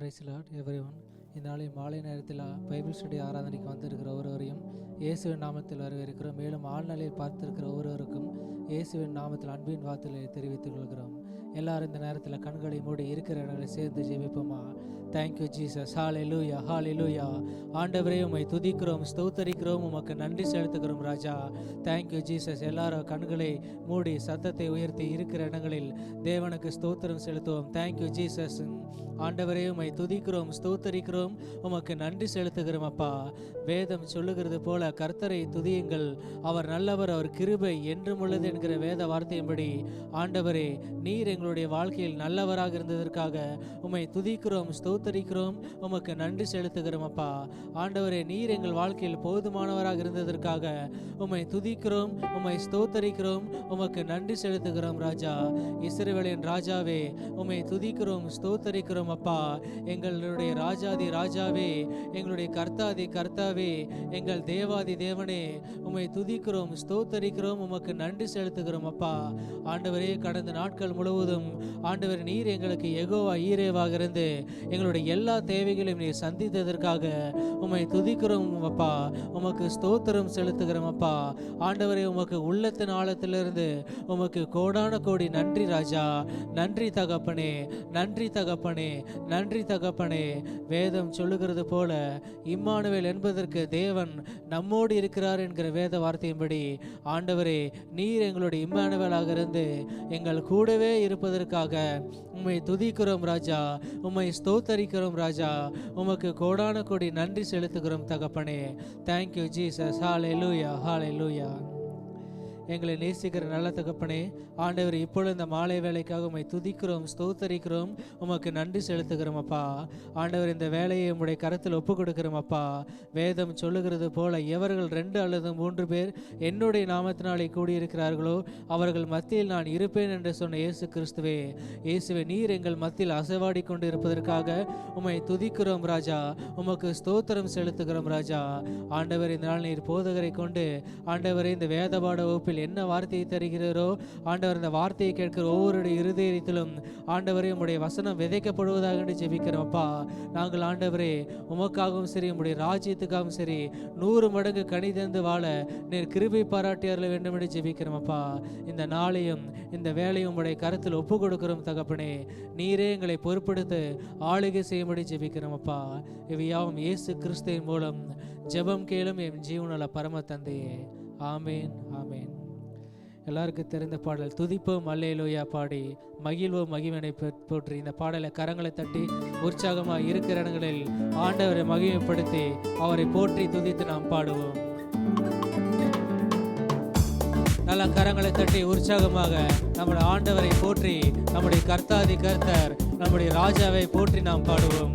Price every one இந்த மாலை நேரத்தில் பைபிள் ஸ்டடி ஆராதனைக்கு வந்திருக்கிற ஒருவரையும் இயேசுவின் நாமத்தில் வரவேற்கிறோம். மேலும் ஆழ்நிலையை பார்த்திருக்கிற ஒருவருக்கும் இயேசுவின் நாமத்தில் அன்பின் வார்த்தைகளை தெரிவித்துக் கொள்கிறோம். எல்லாரும் இந்த நேரத்தில் கண்களை மூடி இருக்கிற இடங்களை சேர்ந்து ஜெபிப்போமா? Thank you Jesus hallelujah hallelujah ஆண்டவரே உமை துதிக்கிறோம் ஸ்தோத்தரிக்கிறோம் உமக்கு நன்றி செலுத்துகிறோம் ராஜா. தேங்க்யூ ஜீசஸ் எல்லாரும் கண்களை மூடி சத்தத்தை உயர்த்தி இருக்கிற இடங்களில் தேவனுக்கு ஸ்தோத்திரம் செலுத்துவோம். தேங்க்யூ ஜீசஸ் ஆண்டவரே உமை துதிக்கிறோம் ஸ்தோத்தரிக்கிறோம் உமக்கு நன்றி செலுத்துகிறோம் அப்பா. வேதம் சொல்லுகிறது போல கர்த்தரை துதியுங்கள். அவர் நல்லவர் அவர் கிருபை என்றும் உள்ளது என்கிற வேத வார்த்தையின்படி. ஆண்டவரே நீர் எங்களுடைய வாழ்க்கையில் நல்லவராக இருந்ததற்காக உம்மை துதிக்கிறோம் ஸ்தோத்தரிக்கிறோம் உமக்கு நன்றி செலுத்துகிறோம் அப்பா. ஆண்டவரே நீர் எங்கள் வாழ்க்கையில் போதுமானவராக இருந்ததற்காக உம்மை துதிக்கிறோம் உம்மை ஸ்தோத்தரிக்கிறோம் உமக்கு நன்றி செலுத்துகிறோம் ராஜா. இஸ்ரவேலின் ராஜாவே உம்மை துதிக்கிறோம் ஸ்தோத்தரிக்கிறோம் அப்பா. எங்களுடைய ராஜாதி ராஜாவே எங்களுடைய கர்த்தாதி கர்த்தாவே எங்கள் தேவாதி தேவனே உம்மை துதிக்கிறோம் ஸ்தோத்தரிக்கிறோம் உமக்கு நன்றி செலுத்துகிறோம் அப்பா. ஆண்டவரே கடந்த நாட்கள் முழுவதும் ஆண்டவர் நீர் எங்களுக்கு எகோவா ஈரேவாக இருந்து எங்களுடைய எல்லா தேவைகளையும் நீ சந்தித்ததற்காக உம்மை துதிக்கிறோம் அப்பா. உமக்கு ஸ்தோத்திரம் செலுத்துகிறோம் அப்பா. ஆண்டவரை உமக்கு உள்ளத்தின் ஆழத்திலிருந்து உமக்கு கோடான கோடி நன்றி ராஜா. நன்றி தகப்பனே. நன்றி தகப்பனே. நன்றி தகப்பனே. வேதம் சொல்லுகிறது போல இம்மானுவேல் என்பதற்கு தேவன் நம்மோடு இருக்கிறார் என்கிற வேத வார்த்தையின்படி ஆண்டவரே நீர் எங்களுடைய இம்மானுவேலாக இருந்து எங்கள் கூடவே இருப்பதற்காக உம்மை துதிக்கிறோம் ராஜா. உம்மை ஸ்தோத்தரிக்கிறோம் ராஜா. உமக்கு கோடான கோடி நன்றி செலுத்துகிறோம் தகப்பனே. தேங்க்யூ ஜீசஸ் ஹாலே லூயா ஹாலே லூயா எங்களை நேசிக்கிற நல்ல தகப்பனே ஆண்டவர் இப்பொழுது இந்த மாலை வேலைக்காக உம்மை துதிக்கிறோம் ஸ்தோத்தரிக்கிறோம். உமக்கு நன்றி செலுத்துகிறோம் அப்பா. ஆண்டவர் இந்த வேலையை உம்முடைய கரத்தில் ஒப்பு கொடுக்கிறோம் அப்பா. வேதம் சொல்லுகிறது போல எவர்கள் ரெண்டு அல்லது மூன்று பேர் என்னுடைய நாமத்தினாலே கூடியிருக்கிறார்களோ அவர்கள் மத்தியில் நான் இருப்பேன் என்று சொன்ன இயேசு கிறிஸ்துவே. இயேசுவே நீர் எங்கள் மத்தியில் அசைவாடி கொண்டு இருப்பதற்காக உம்மை துதிக்கிறோம் ராஜா. உமக்கு ஸ்தோத்திரம் செலுத்துகிறோம் ராஜா. ஆண்டவர் இந்த நாள் நீர் போதகரை கொண்டு ஆண்டவரை இந்த வேதபாட வகுப்பில் என்ன வார்த்தையை தருகிறீரோ ஆண்டவர் இந்த வார்த்தையை கேட்கிற ஒவ்வொருடைய இருதயத்திலும் ஆண்டவரே உம்முடைய வசனம் விதைக்கப்படுவதாக என்று ஜெபிக்கிறோம். அப்பா நாங்கள் ஆண்டவரே உமக்காகவும் சரி உம்முடைய ராஜ்யத்துக்காகவும் சரி நூறு மடங்கு கனி தந்து வாழ நீர் கிருபை பாராட்டியார்கள் வேண்டும் என்று ஜெபிக்கிறோம். அப்பா இந்த நாளையும் இந்த வேலையும் உம்முடைய கருத்தில் ஒப்பு கொடுக்கிறோம் தகப்பனே. நீரே எங்களை பொறுப்படுத்த ஆளுகை செய்யும்படி ஜெபிக்கிறோம். அப்பா இவையாவும் இயேசு கிறிஸ்துவின் மூலம் ஜெபம் கேளும் என் ஜீவனல பரம தந்தையே. ஆமேன் ஆமேன். எல்லாருக்கும் தெரிந்த பாடல். துதிப்போம் அல்லேலோயா பாடி. மகிழ்வோம் மகிமனை போற்றி. இந்த பாடலை கரங்களை தட்டி உற்சாகமாக இருக்கிற இடங்களில் ஆண்டவரை மகிமைப்படுத்தி அவரை போற்றி துதித்து நாம் பாடுவோம். நல்ல கரங்களை தட்டி உற்சாகமாக நம்முடைய ஆண்டவரை போற்றி நம்முடைய கர்த்தாதி கர்த்தர் நம்முடைய ராஜாவை போற்றி நாம் பாடுவோம்.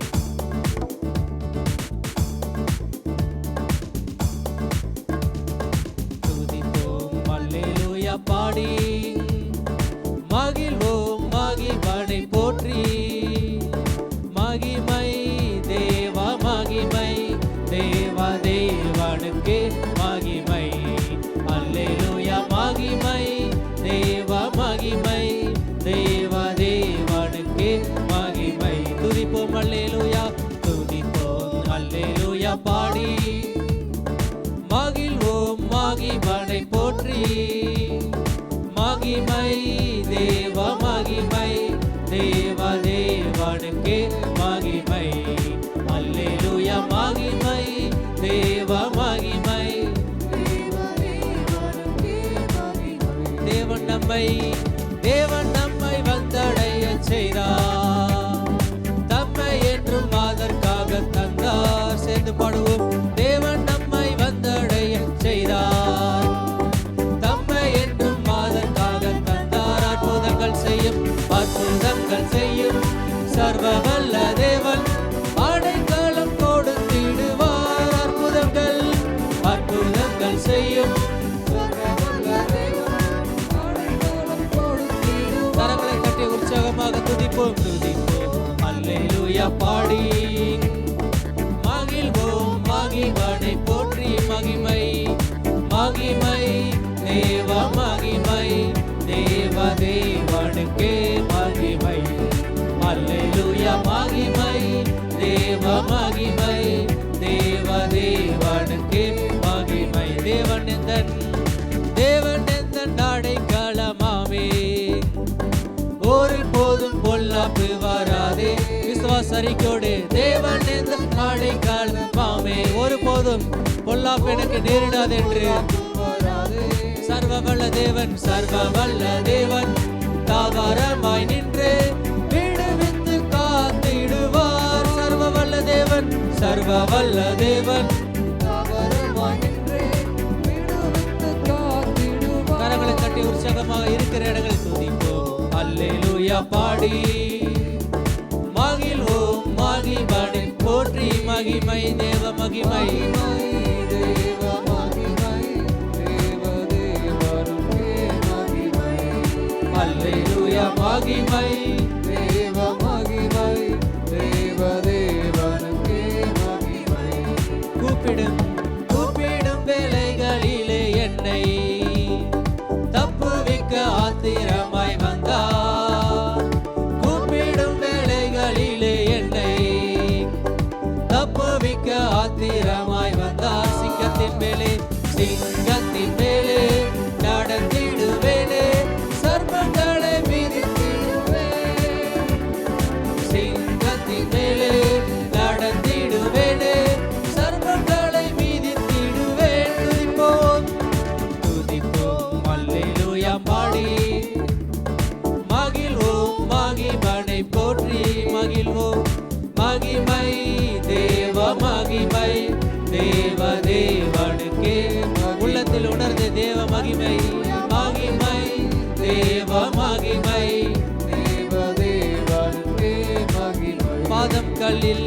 நம்மை தேவன் நம்மை வந்தடைய செய்தார். தம்மை என்றும் அதற்காக தந்தார். சேர்ந்து பாடுவோம். துதிப்போம். அல்லேலூயா பா பொல்லாப்பு வராதே. விசுவாசரிக்கோடு தேவன் எந்த அடைக்கலமாமே பாமே. ஒருபோதும் பொல்லாப்பு எனக்கு நேரிடாது என்று. சர்வ வல்ல தேவன் சர்வ வல்ல தேவன் தாவரமாய் நின்று விடுவித்து காத்திடுவார். சர்வ வல்ல தேவன் சர்வ வல்ல தேவன் கரங்களை தட்டி உற்சாகமாக இருக்கிற இடங்களை துதிப்போம். அல்லேலூயா பாடி மகிழ்வோம் மகிமனை போற்றி மகிமை தேவ மகிமை. அல்லேலூயா மகிமை மகிமை. சிங்கத்தின் மேலே சிங்கத்தின் மேலே நடந்திடுவேனே. சர்வங்களை மிதித்திடுவேன். சிங்கத்தின் மேலே நடந்திடுவேனே. சர்வங்களை மீதித்திடுவேன். துதிப்போம் துதிப்போம் அல்லேலூயா பாடி. மகிழ்வோம் மகிமனை போற்றி. மகிழ்வோம் மகிம தேவ மகிமை பாதம் கல்லில்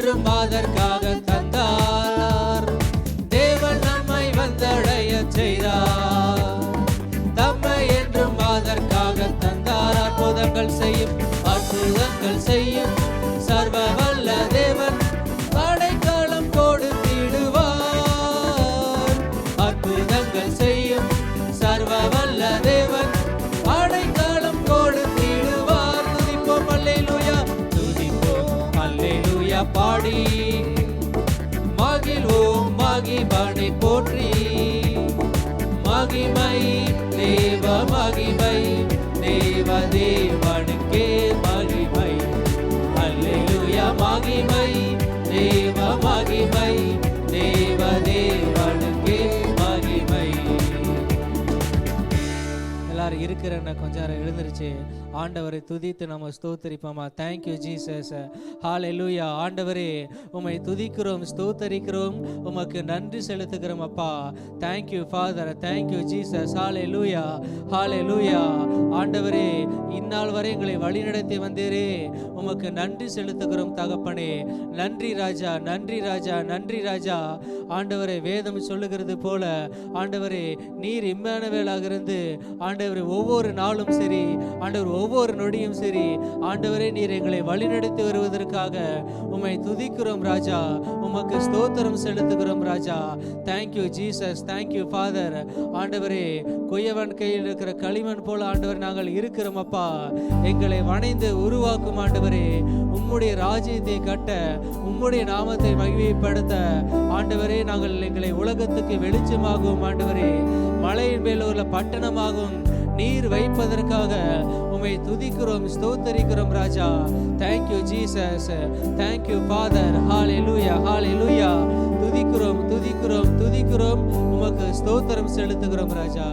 என்றும் அதற்காக தந்தார். தேவன் நம்மை வந்தடைய செய்தார். தம்மை என்றும் அதற்காக தந்தார். அற்புதங்கள் செய்யும் அற்புதங்கள் செய்யும். கொஞ்சம் கொஞ்ச நேரம் எழுந்திருச்சு. ஆண்டவரை துதித்து நம்ம ஸ்தோத்தரிப்போமா? தேங்க்யூ ஜீசஸ் லூயா ஆண்டவரே உம்மை துதிக்கிறோம் ஸ்தோத்தரிக்கிறோம். உமக்கு நன்றி செலுத்துகிறோம் அப்பா. Thank you father thank you Jesus hallelujah ஆண்டவரே இந்நாள் வரை எங்களை வழிநடத்தி வந்தீரே. உமக்கு நன்றி செலுத்துகிறோம் தகப்பனே. நன்றி ராஜா. நன்றி ராஜா. நன்றி ராஜா. ஆண்டவரே வேதம் சொல்லுகிறது போல ஆண்டவரே நீர் இம்மானவேலாக இருந்து ஆண்டவரே ஒவ்வொரு நாளும் சரி ஆண்டவர் ஒவ்வொரு நொடியும் சரி ஆண்டவரே நீர் எங்களை வழிநடத்தி வருவதற்காக உம்மை துதிக்கிறோம் ராஜா. உமக்கு ஸ்தோத்திரம் செலுத்துகிறோம் ராஜா. Thank you Jesus thank you father ஆண்டவரே கொய்யவன் கையில் இருக்கிற களிமண் போல ஆண்டவர் நாங்கள் இருக்கிறோம் அப்பா. எங்களை வணைந்து உருவாக்கும் ஆண்டவரே உம்முடைய ராஜ்யத்தை கட்ட உம்முடைய நாமத்தை மகிமைப்படுத்த. ஆண்டவரே நாங்கள் எங்களை உலகத்துக்கு வெளிச்சமாகவும் ஆண்டவரே மலையின் மேல் உள்ள பட்டணமாகவும் நீர் வைப்பதற்காக உமை துதிக்கிறோம் ஸ்தோத்தரிக்கிறோம் ராஜா. Thank you Jesus thank you father hallelujah துதிக்கிறோம் துதிக்கிறோம் துதிக்கிறோம். உமக்கு ஸ்தோத்திரம் செலுத்துகிறோம் ராஜா.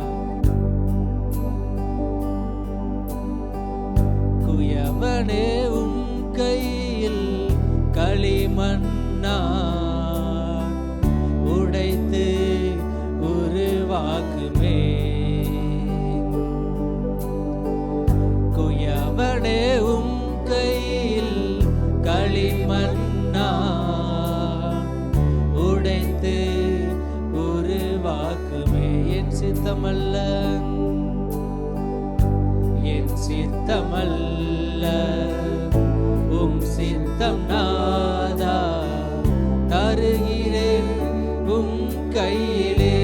குயவனே உம் கையில் களிமண்ணா உடைத்து உருவாக்கு என் சித்தமல்ல. என் சித்தமல்ல. உம் சித்தம் நாதா தருகிறேன் உம் கையிலே.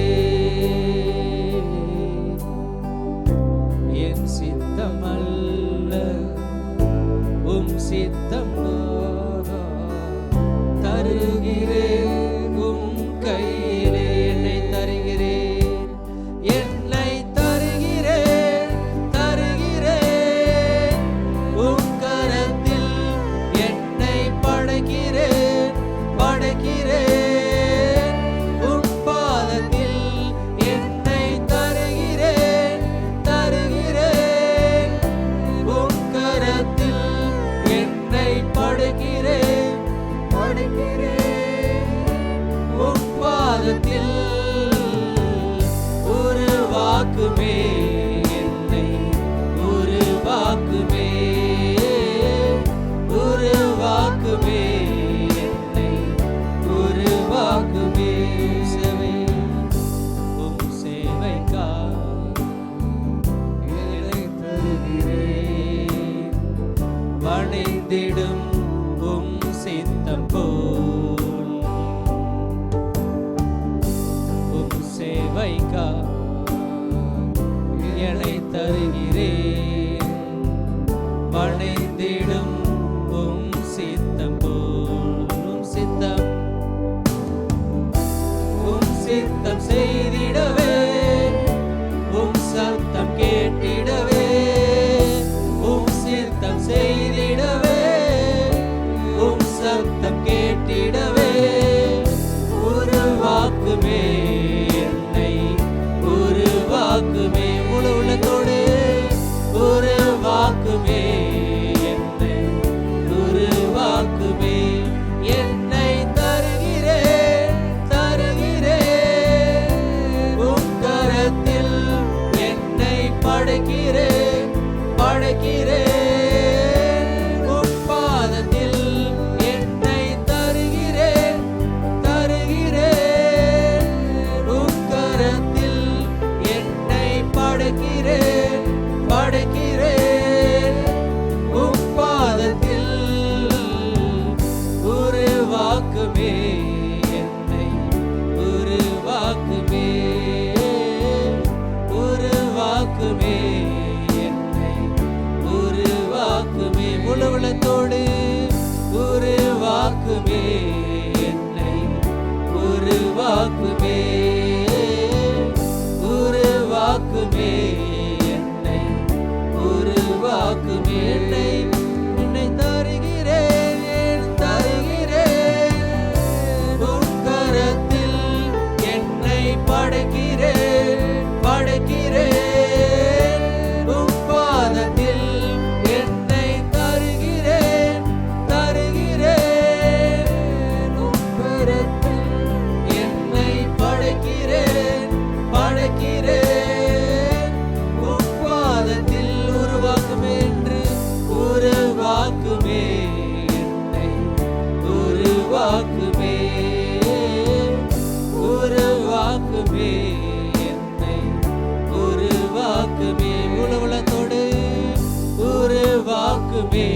உருவாக்குமே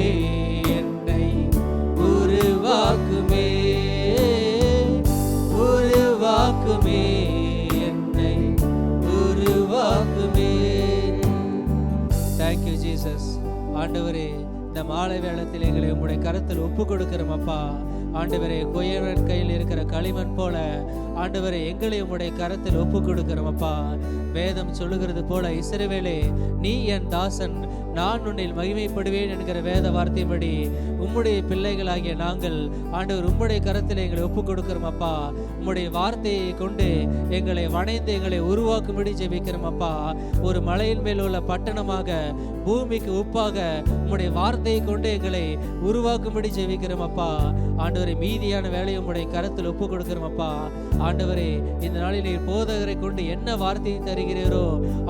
என்னை உருவாக்குமே உருவாக்குமே என்னை உருவாக்குமே தேங்க்யூ ஜீசஸ் ஆண்டவரே இந்த மாலை வேளத்தில் எங்களை உங்களுடைய கருத்தில் ஒப்பு கொடுக்கிறோம் அப்பா. ஆண்டவரே குயவன் கையில் இருக்கிற களிமண் போல ஆண்டவரே எங்களை உம்முடைய கரத்தில் ஒப்பு கொடுக்கிறோம் அப்பா. வேதம் சொல்லுகிறது போல இஸ்ரவேலே நீ என் தாசன் நான் உன்னில் மகிமைப்படுவேன் என்கிற வேத வார்த்தைப்படி உம்முடைய பிள்ளைகளாகிய நாங்கள் ஆண்டவர் உம்முடைய கரத்தில் எங்களை ஒப்புக் கொடுக்கிறோம் அப்பா. உம்முடைய வார்த்தையை கொண்டு எங்களை வணைந்து எங்களை உருவாக்கும்படி ஜெபிக்கிறோம் அப்பா. ஒரு மலையின் மேல் உள்ள பட்டணமாக பூமிக்கு உப்பாக உம்முடைய வார்த்தையை கொண்டு எங்களை உருவாக்கும்படி ஜெபிக்கிறோம் அப்பா. ஆண்டவரை மீதியான வேலையை உம்முடைய கரத்தில் ஒப்பு கொடுக்கிறோம் அப்பா. ஆண்டவரே இந்த நாளில் நீர் போதகரை கொண்டு என்ன வார்த்தையை தருகிறீரோ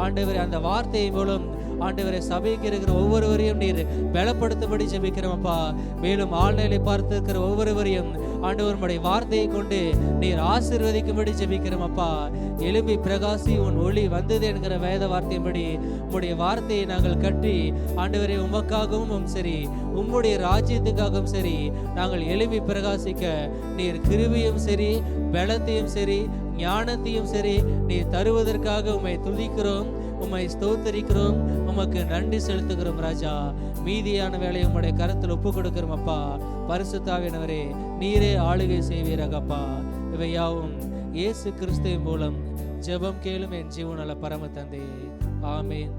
ஆண்டவரே அந்த வார்த்தையை மூலம் ஆண்டவரை சபைக்கு இருக்கிற ஒவ்வொருவரையும் நீர் பலப்படுத்தபடி ஜெபிக்கிறோம் அப்பா. மேலும் ஆழ்நிலை பார்த்திருக்கிற ஒவ்வொருவரையும் ஆண்டவருடைய வார்த்தையை கொண்டு நீர் ஆசிர்வதிக்கும்படி ஜெபிக்கிறோம் அப்பா. எலும்பி பிரகாசி உன் ஒளி வந்தது என்கிற வேத வார்த்தையின்படி உம்முடைய வார்த்தையை நாங்கள் கட்டி ஆண்டவரை உமக்காகவும் சரி உம்முடைய ராஜ்யத்துக்காகவும் சரி நாங்கள் எலும்பி பிரகாசிக்க நீர் கிருவியும் சரி பலத்தையும் சரி ஞானத்தையும் சரி நீர் தருவதற்காக உம்மை துதிக்கிறோம். உம்மை ஸ்தோத்தரிக்கிறோம். உமக்கு நன்றி செலுத்துகிறோம் ராஜா. மீதியான வேலையை உம்முடைய கருத்தில் ஒப்பு கொடுக்கிறோம் அப்பா. பரிசுத்தாவினவரே நீரே ஆளுகை செய்வீரகப்பா இவை யாவும் இயேசு கிறிஸ்துவின் மூலம் ஜெபம் கேளும் என் ஜீவனல பரம தந்தை ஆமேன்.